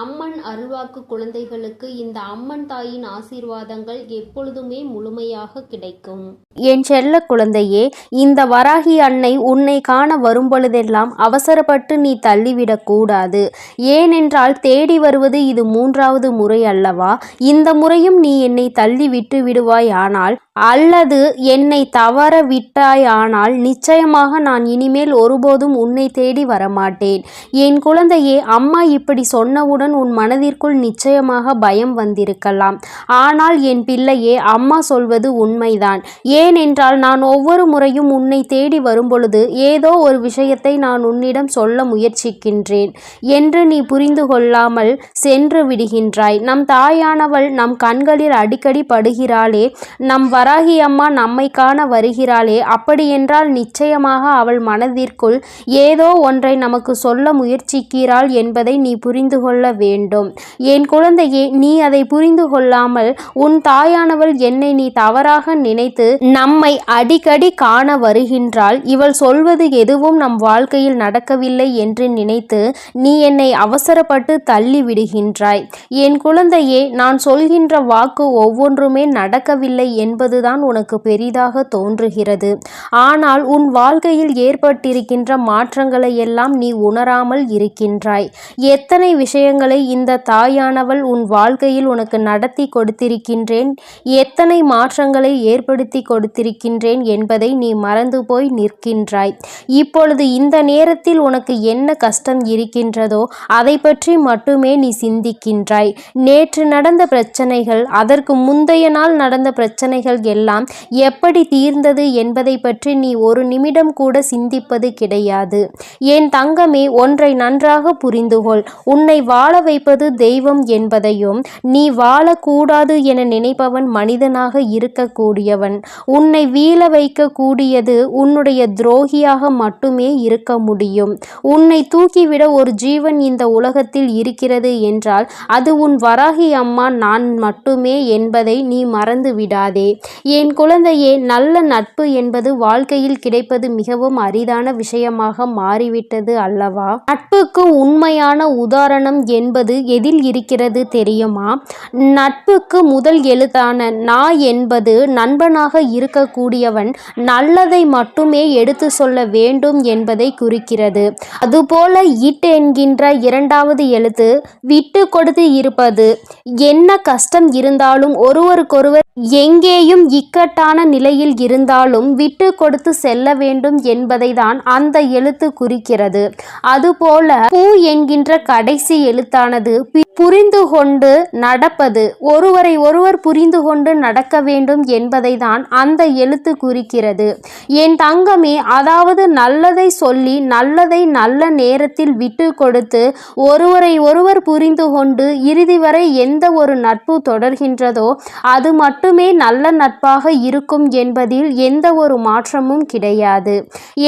அம்மன் அருள்வாக்கு குழந்தைகளுக்கு இந்த அம்மன் தாயின் ஆசீர்வாதங்கள் எப்பொழுதுமே முழுமையாக கிடைக்கும். என் செல்ல குழந்தையே இந்த வராகி அன்னை உன்னை காண வரும்பொழுதெல்லாம் அவசரப்பட்டு நீ தள்ளிவிடக் கூடாது. ஏனென்றால் தேடி வருவது இது மூன்றாவது முறை அல்லவா? இந்த முறையும் நீ என்னை தள்ளி விட்டு விடுவாய் ஆனால் அல்லது என்னை தவற விட்டாய் ஆனால் நிச்சயமாக நான் இனிமேல் ஒருபோதும் உன்னை தேடி வரமாட்டேன். என் குழந்தையே அம்மா இப்படி சொன்னவுடன் உன் மனதிற்குள் நிச்சயமாக பயம் வந்திருக்கலாம். ஆனால் என் பிள்ளையே அம்மா சொல்வது உண்மைதான். ஏனென்றால் நான் ஒவ்வொரு முறையும் உன்னை தேடி வரும்பொழுது ஏதோ ஒரு விஷயத்தை நான் உன்னிடம் சொல்ல முயற்சிக்கின்றேன். என்று நீ புரிந்து கொள்ளாமல் சென்று விடுகின்றாய். நம் தாயானவள் நம் கண்களில் அடிக்கடி படுகிறாளே நம் வராகி அம்மா நம்மை காண வருகிறாளே அப்படியென்றால் நிச்சயமாக அவள் மனதிற்குள் ஏதோ ஒன்றை நமக்கு சொல்ல முயற்சிக்கிறாள் என்பதை நீ புரிந்து கொள்ள வேண்டும். என் குழந்தையே நீ அதை புரிந்து கொள்ளாமல் உன் தாயானவள் என்னை நீ தவறாக நினைத்து நம்மை அடிக்கடி காண வருகின்றாள். இவள் சொல்வது எதுவும் நம் வாழ்க்கையில் நடக்கவில்லை என்று நினைத்து நீ என்னை அவசரப்பட்டு தள்ளி விடுகின்றாய் என் குழந்தையே நான் சொல்கின்ற வாக்கு ஒவ்வொன்றுமே நடக்கவில்லை என்பதுதான் உனக்கு பெரிதாக தோன்றுகிறது. ஆனால் உன் வாழ்க்கையில் ஏற்பட்டிருக்கின்ற மாற்றங்களை எல்லாம் நீ உணராமல் இருக்கின்றாய். எத்தனை விஷயங்கள் இந்த தாயானவள் உன் வாழ்க்கையில் உனக்கு நடத்தி கொடுத்திருக்கின்றேன். எத்தனை மாற்றங்களை ஏற்படுத்தி கொடுத்திருக்கின்றேன் என்பதை நீ மறந்து போய் நிற்கின்றாய். இப்பொழுது இந்த நேரத்தில் உனக்கு என்ன கஷ்டம் இருக்கின்றதோ அதை பற்றி மட்டுமே நீ சிந்திக்கின்றாய். நேற்று நடந்த பிரச்சனைகள் அதற்கு முந்தைய நாள் நடந்த பிரச்சனைகள் எல்லாம் எப்படி தீர்ந்தது என்பதை பற்றி நீ ஒரு நிமிடம் கூட சிந்திப்பது கிடையாது. என் தங்கமே ஒன்றை நன்றாக புரிந்துகொள். உன்னை வாழ வைப்பது தெய்வம் என்பதையும் நீ வாழக்கூடாது என நினைப்பவன் மனிதனாக இருக்கக்கூடியவன். உன்னை வீழ வைக்கக்கூடியது உன்னுடைய துரோகியாக மட்டுமே இருக்க முடியும். உன்னை தூக்கிவிட ஒரு ஜீவன் இந்த உலகத்தில் இருக்கிறது என்றால் அது உன் வராகி அம்மா நான் மட்டுமே என்பதை நீ மறந்து விடாதே. என் குழந்தையே நல்ல நட்பு என்பது வாழ்க்கையில் கிடைப்பது மிகவும் அரிதான விஷயமாக மாறிவிட்டது அல்லவா? நட்புக்கு உண்மையான உதாரணம் என்பது எதில் இருக்கிறது தெரியுமா? நட்புக்கு முதல் எழுத்தான நா என்பது நண்பனாக இருக்கக்கூடியவன் நல்லதை மட்டுமே எடுத்து சொல்ல வேண்டும் என்பதை குறிக்கிறது. அதுபோல இட் என்கின்ற இரண்டாவது எழுத்து விட்டு கொடுத்து இருப்பது. என்ன கஷ்டம் இருந்தாலும் ஒருவருக்கொருவர் எங்கேயும் இக்கட்டான நிலையில் இருந்தாலும் விட்டு கொடுத்து செல்ல வேண்டும் என்பதை தான் அந்த எழுத்து குறிக்கிறது. அதுபோல பூ என்கின்ற கடைசி எழுத்து கருத்தானது புரிந்து கொண்டு நடப்பது. ஒருவரை ஒருவர் புரிந்து கொண்டு நடக்க வேண்டும் என்பதை தான் அந்த எழுத்து குறிக்கிறது. என் தங்கமே அதாவது நல்லதை சொல்லி நல்லதை நல்ல நேரத்தில் விட்டு கொடுத்து ஒருவரை ஒருவர் புரிந்து கொண்டு இறுதி வரை எந்த ஒரு நட்பு தொடர்கின்றதோ அது மட்டுமே நல்ல நட்பாக இருக்கும் என்பதில் எந்த ஒரு மாற்றமும் கிடையாது.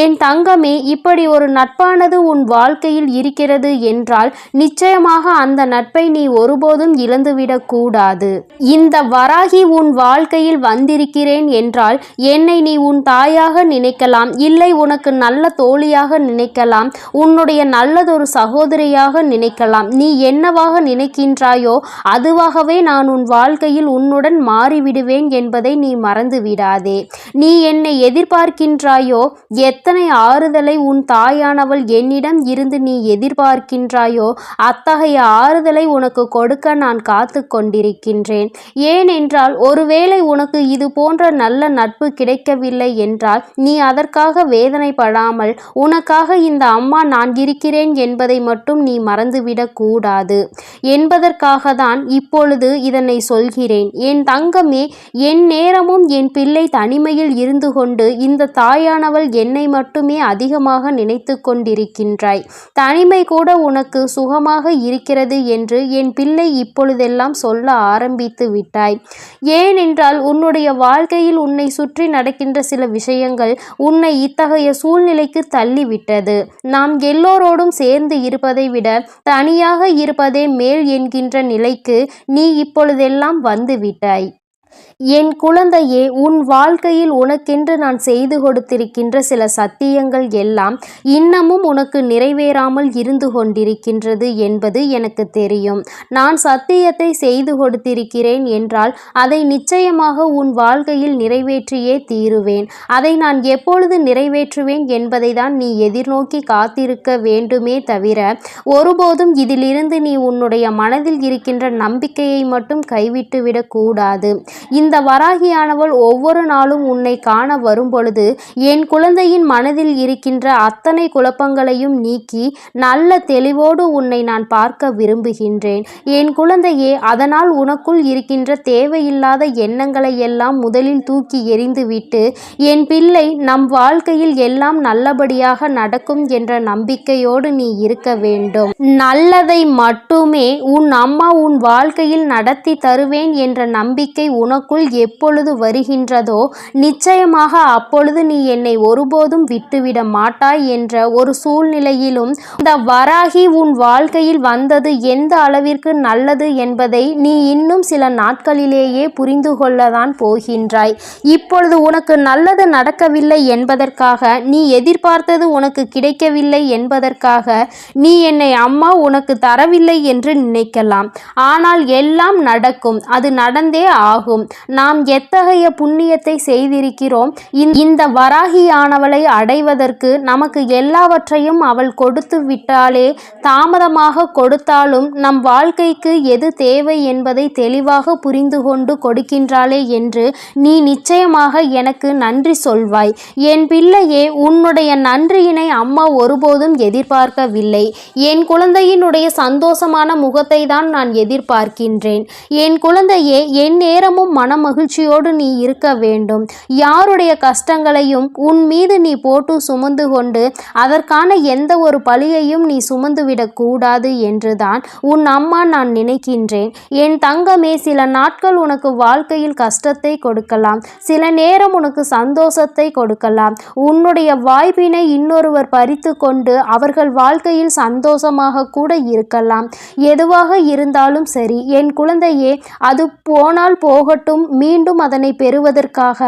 என் தங்கமே இப்படி ஒரு நட்பானது உன் வாழ்க்கையில் இருக்கிறது என்றால் நிச்சயமாக அந்த நட்பை நீ ஒருபோதும் இழந்துவிடக் கூடாது. இந்த வராகி உன் வாழ்க்கையில் வந்திருக்கிறேன் என்றால் என்னை நீ உன் தாயாக நினைக்கலாம் இல்லை உனக்கு நல்ல தோழியாக நினைக்கலாம் உன்னுடைய நல்லதொரு சகோதரியாக நினைக்கலாம். நீ என்னவாக நினைக்கின்றாயோ அதுவாகவே நான் உன் வாழ்க்கையில் உன்னுடன் மாறிவிடுவேன் என்பதை நீ மறந்து விடாதே நீ என்னை எதிர்பார்க்கின்றாயோ எத்தனை ஆறுதலை உன் தாயானவள் என்னிடம் இருந்து நீ எதிர்பார்க்கின்றாயோ அத்தகைய ஆறுதலை உனக்கு கொடுக்க நான் காத்து கொண்டிருக்கின்றேன். ஏனென்றால் ஒருவேளை உனக்கு இது போன்ற நல்ல நட்பு கிடைக்கவில்லை என்றால் நீ அதற்காக வேதனைப்படாமல் உனக்காக இந்த அம்மா நான் இருக்கிறேன் என்பதை மட்டும் நீ மறந்துவிடக் கூடாது. என்பதற்காக தான் இப்பொழுது இதனை சொல்கிறேன். என் தங்கமே என் நேரமும் என் பிள்ளை தனிமையில் இருந்து கொண்டு இந்த தாயானவள் என்னை மட்டுமே அதிகமாக நினைத்து கொண்டிருக்கின்றாய். தனிமை கூட உனக்கு சுகமாக இருக்கிறது என்று என் பிள்ளை இப்பொழுதெல்லாம் சொல்ல ஆரம்பித்து விட்டாய். ஏனென்றால் உன்னுடைய வாழ்க்கையில் உன்னை சுற்றி நடக்கின்ற சில விஷயங்கள் உன்னை இத்தகைய சூழ்நிலைக்கு தள்ளிவிட்டது. நாம் எல்லோரோடும் சேர்ந்து இருப்பதை விட தனியாக இருப்பதே மேல் என்கின்ற நிலைக்கு நீ இப்பொழுதெல்லாம் வந்துவிட்டாய் என் குழந்தையே உன் வாழ்க்கையில் உனக்கென்று நான் செய்து கொடுத்திருக்கின்ற சில சத்தியங்கள் எல்லாம் இன்னமும் உனக்கு நிறைவேறாமல் இருந்து கொண்டிருக்கின்றது என்பது எனக்கு தெரியும். நான் சத்தியத்தை செய்து கொடுத்திருக்கிறேன் என்றால் அதை நிச்சயமாக உன் வாழ்க்கையில் நிறைவேற்றியே தீருவேன். அதை நான் எப்பொழுது நிறைவேற்றுவேன் என்பதை தான் நீ எதிர்நோக்கி காத்திருக்க வேண்டுமே தவிர ஒருபோதும் இதிலிருந்து நீ உன்னுடைய மனதில் இருக்கின்ற நம்பிக்கையை மட்டும் கைவிட்டு விடக்கூடாது இந்த வராகியானவள் ஒவ்வொரு நாளும் உன்னை காண வரும்பொழுது என் குழந்தையின் மனதில் இருக்கின்ற அத்தனை குழப்பங்களையும் நீக்கி நல்ல தெளிவோடு உன்னை நான் பார்க்க விரும்புகின்றேன். என் குழந்தையே அதனால் உனக்குள் இருக்கின்ற தேவையில்லாத எண்ணங்களை எல்லாம் முதலில் தூக்கி எறிந்துவிட்டு என் பிள்ளை நம் வாழ்க்கையில் எல்லாம் நல்லபடியாக நடக்கும் என்ற நம்பிக்கையோடு நீ இருக்க வேண்டும். நல்லதை மட்டுமே உன் அம்மா உன் வாழ்க்கையில் நடத்தி தருவேன் என்ற நம்பிக்கை உனக்குள் எப்பொழுது வருகின்றதோ நிச்சயமாக அப்பொழுது நீ என்னை ஒருபோதும் விட்டுவிட மாட்டாய் என்ற ஒரு சூழ்நிலையிலும் இந்த வராகி உன் வாழ்க்கையில் வந்தது எந்த அளவிற்கு நல்லது என்பதை நீ இன்னும் சில நாட்களிலேயே புரிந்து கொள்ளதான் போகின்றாய். இப்பொழுது உனக்கு நல்லது நடக்கவில்லை என்பதற்காக நீ எதிர்பார்த்தது உனக்கு கிடைக்கவில்லை என்பதற்காக நீ என்னை அம்மா உனக்கு தரவில்லை என்று நினைக்கலாம். ஆனால் எல்லாம் நடக்கும் அது நடந்தே ஆகும். நாம் எத்தகைய புண்ணியத்தை செய்திருக்கிறோம்? இந்த- இந்த வராகியானவளை அடைவதற்கு நமக்கு எல்லாவற்றையும் அவள் கொடுத்து விட்டாலே தாமதமாக கொடுத்தாலும் நம் வாழ்க்கைக்கு எது தேவை என்பதை தெளிவாக புரிந்து கொண்டு கொடுக்கின்றாளே என்று நீ நிச்சயமாக எனக்கு நன்றி சொல்வாய். என் பிள்ளையே உன்னுடைய நன்றியினை அம்மா ஒருபோதும் எதிர்பார்க்கவில்லை. என் குழந்தையினுடைய சந்தோஷமான முகத்தை தான் நான் எதிர்பார்க்கின்றேன். என் குழந்தையே என் நேரமும் மன மகிழ்ச்சியோடு நீ இருக்க வேண்டும். யாருடைய கஷ்டங்களையும் உன் மீது நீ போட்டு சுமந்து கொண்டு அதற்கான எந்த ஒரு பழியையும் நீ சுமந்துவிடக் கூடாது என்றுதான் உன் அம்மா நான் நினைக்கின்றேன். என் தங்கமே சில நாட்கள் உனக்கு வாழ்க்கையில் கஷ்டத்தை கொடுக்கலாம். சில நேரம் உனக்கு சந்தோஷத்தை கொடுக்கலாம். உன்னுடைய வாய்ப்பினை இன்னொருவர் பறித்து கொண்டு அவர்கள் வாழ்க்கையில் சந்தோஷமாக கூட இருக்கலாம். எதுவாக இருந்தாலும் சரி என் குழந்தையே அது போனால் போக போகட்டும் மீண்டும் அதனை பெறுவதற்காக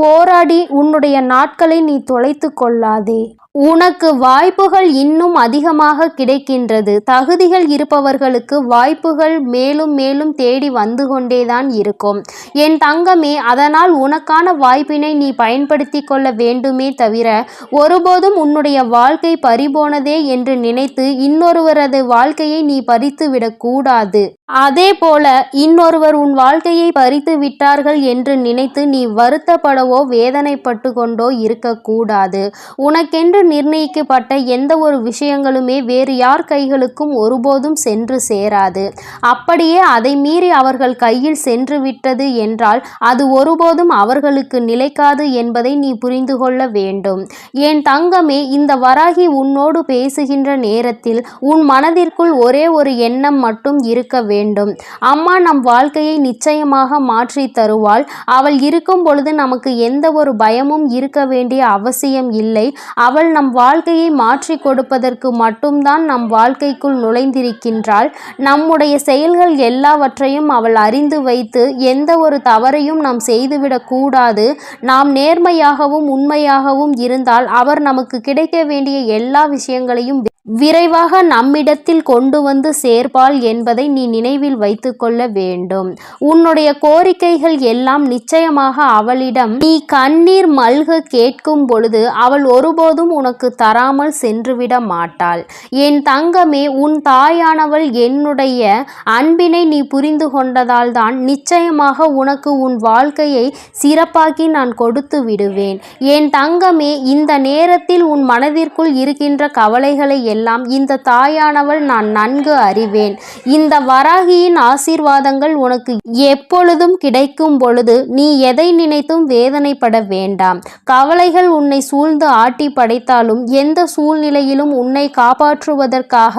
போராடி உன்னுடைய நாட்களை நீ தொலைத்து கொள்ளாதே. உனக்கு வாய்ப்புகள் இன்னும் அதிகமாக கிடைக்கின்றது. தகுதிகள் இருப்பவர்களுக்கு வாய்ப்புகள் மேலும் மேலும் தேடி வந்து கொண்டேதான் இருக்கும். என் தங்கமே அதனால் உனக்கான வாய்ப்பினை நீ பயன்படுத்தி கொள்ள வேண்டுமே தவிர ஒருபோதும் உன்னுடைய வாழ்க்கை பறிபோனதே என்று நினைத்து இன்னொருவரது வாழ்க்கையை நீ பறித்து விடக்கூடாது அதே போல இன்னொருவர் உன் வாழ்க்கையை பறித்து விட்டார்கள் என்று நினைத்து நீ வருத்தப்படவோ வேதனைப்பட்டு கொண்டோ இருக்கக்கூடாது உனக்கென்று நிர்ணயிக்கப்பட்ட எந்த ஒரு விஷயங்களுமே வேறு யார் கைகளுக்கும் ஒருபோதும் சென்று சேராது. அப்படியே அதை மீறி அவர்கள் கையில் சென்று விட்டது என்றால் அது ஒருபோதும் அவர்களுக்கு நிலைக்காது என்பதை நீ புரிந்து கொள்ள வேண்டும். என் தங்கமே இந்த வராகி உன்னோடு பேசுகின்ற நேரத்தில் உன் மனதிற்குள் ஒரே ஒரு எண்ணம் மட்டும் இருக்க வேண்டும். அம்மா நம் வாழ்க்கையை நிச்சயமாக மாற்றி தருவாள். அவள் இருக்கும் பொழுது நமக்கு எந்த ஒரு பயமும் இருக்க வேண்டிய அவசியம் இல்லை. அவள் நம் வாழ்க்கையை மாற்றி கொடுப்பதற்கு மட்டும்தான் நம் வாழ்க்கைக்குள் நுழைந்திருக்கின்றாள். நம்முடைய செயல்கள் எல்லாவற்றையும் அவள் அறிந்து வைத்து எந்த ஒரு தவறையும் நாம் செய்துவிடக்கூடாது நாம் நேர்மையாகவும் உண்மையாகவும் இருந்தால் அவர் நமக்கு கிடைக்க வேண்டிய எல்லா விஷயங்களையும் விரைவாக நம்மிடத்தில் கொண்டு வந்து சேர்ப்பாள் என்பதை நீ நினைவில் வைத்துக்கொள்ள வேண்டும். உன்னுடைய கோரிக்கைகள் எல்லாம் நிச்சயமாக அவளிடம் நீ கண்ணீர் மல்க கேட்கும் பொழுது அவள் ஒருபோதும் உனக்கு தராமல் சென்றுவிட மாட்டாள். என் தங்கமே உன் தாயானவள் என்னுடைய அன்பினை நீ புரிந்து கொண்டதால் தான் நிச்சயமாக உனக்கு உன் வாழ்க்கையை சிறப்பாக்கி நான் கொடுத்து விடுவேன். என் தங்கமே இந்த நேரத்தில் உன் மனதிற்குள் இருக்கின்ற கவலைகளை எல்லாம் இந்த தாயானவள் நான் நன்கு அறிவேன். இந்த வராகியின் ஆசீர்வாதங்கள் உனக்கு எப்பொழுதும் கிடைக்கும் பொழுது நீ எதை நினைத்தும் வேதனைப்பட வேண்டாம். கவலைகள் உன்னை சூழ்ந்து ஆட்டி படைத்தால் இருந்தாலும் எந்த சூழ்நிலையிலும் உன்னை காப்பாற்றுவதற்காக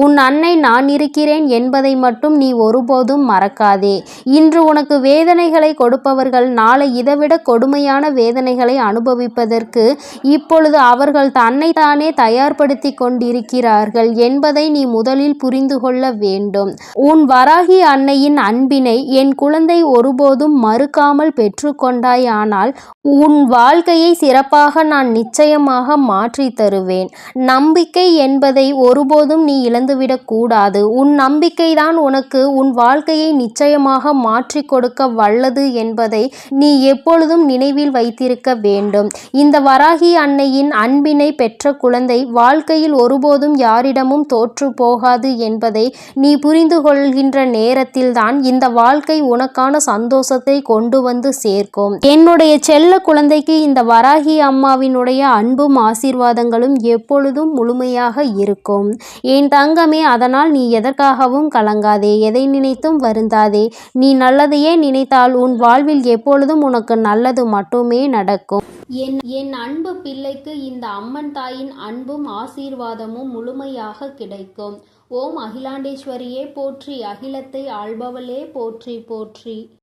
உன் அன்னை நான் இருக்கிறேன் என்பதை மட்டும் நீ ஒருபோதும் மறக்காதே. இன்று உனக்கு வேதனைகளை கொடுப்பவர்கள் நாளை இதைவிட கொடுமையான வேதனைகளை அனுபவிப்பதற்கு இப்பொழுது அவர்கள் தன்னை தானே தயார்படுத்தி கொண்டிருக்கிறார்கள் என்பதை நீ முதலில் புரிந்து கொள்ள வேண்டும். உன் வராகி அன்னையின் அன்பினை என் குழந்தை ஒருபோதும் மறுக்காமல் பெற்றுக்கொண்டாயானால் உன் வாழ்க்கையை சிறப்பாக நான் நிச்சயமாக மாற்றி தருவேன். நம்பிக்கை என்பதை ஒருபோதும் நீ இழந்துவிடக் கூடாது. உன் நம்பிக்கைதான் உனக்கு உன் வாழ்க்கையை நிச்சயமாக மாற்றி கொடுக்க வல்லது என்பதை நீ எப்பொழுதும் நினைவில் வைத்திருக்க வேண்டும். இந்த வராகி அன்னையின் அன்பினை பெற்ற குழந்தை வாழ்க்கையில் ஒருபோதும் யாரிடமும் தோற்று போகாது என்பதை நீ புரிந்து கொள்கின்ற நேரத்தில்தான் இந்த வாழ்க்கை உனக்கான சந்தோஷத்தை கொண்டு வந்து சேர்க்கும். என்னுடைய செல்ல குழந்தைக்கு இந்த வராகி அம்மாவினுடைய அன்பும் ஆசீர்வாதங்களும் எப்பொழுதும் முழுமையாக இருக்கும். என் தங்கமே அதனால் நீ எதற்காகவும் கலங்காதே எதை நினைத்தும் வருந்தாதே. நீ நல்லதையே நினைத்தால் உன் வாழ்வில் எப்பொழுதும் உனக்கு நல்லது மட்டுமே நடக்கும். என் என் அன்பு பிள்ளைக்கு இந்த அம்மன் தாயின் அன்பும் ஆசீர்வாதமும் முழுமையாக கிடைக்கும். ஓம் அகிலாண்டேஸ்வரியே போற்றி அகிலத்தை ஆள்பவளே போற்றி போற்றி.